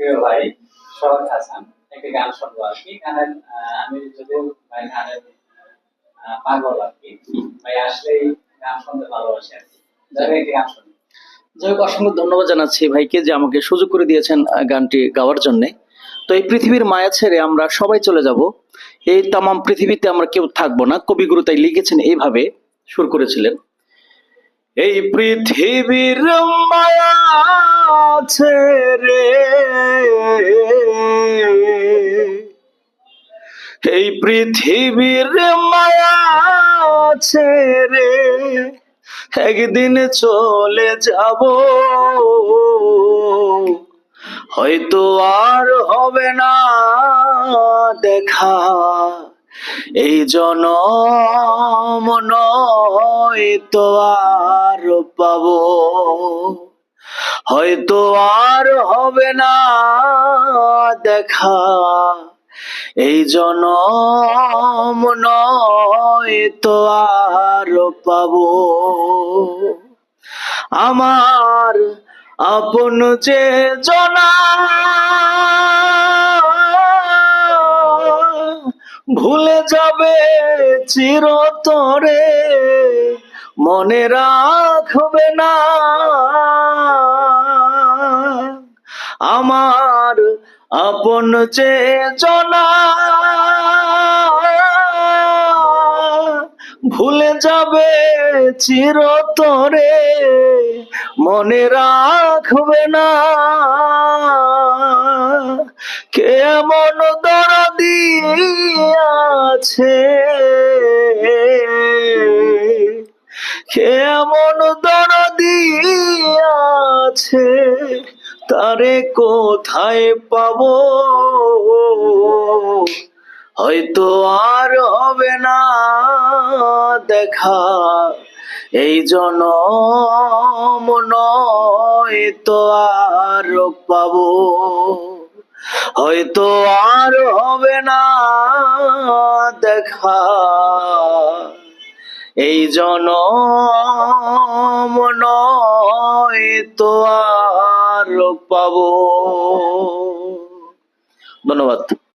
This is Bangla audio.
প্রিয় ভাই হাসান, একটি গান শুনব আর কি। গানের আমি ভাই গানের পাগল আর কি, ভাই আসলেই গান শুনতে আর কি। যাবে একটি গান যাই হোক, অসংখ্য ধন্যবাদ জানাচ্ছি ভাইকে যে আমাকে সুযোগ করে দিয়েছেন গানটি গাওয়ার জন্য। তো এই পৃথিবীর মায়া ছেড়ে আমরা সবাই চলে যাব। এই তামাম পৃথিবীতে আমরা কেউ থাকব না। কবিগুরু তাই লিখেছেন, এইভাবে সুর করেছিলেন। এই পৃথিবীর মায়া ছেড়ে এই পৃথিবীর মায়া ছেড়ে একদিন চলে যাব। হয়তো আর হবে না দেখা। এই জনম তো আর পাব। হয়তো আর হবে না দেখা। এই জনম নয় তো আর পাব। আমার আপন যে জনা ভুলে যাবে চিরতরে, মনে রাখবে না। আমার আপন যে জনা ভুলে যাবে চিরতরে, মনে রাখবে না। কেমন দরদি আছে? কেমন দরদি আছে? তারে কোথায় পাবো? হয়তো আর হবে না দেখা। এই জনম নয় তো আর পাবো। হয়তো আর হবে না দেখা। এই জনম নয় তো আর পাবো। ধন্যবাদ।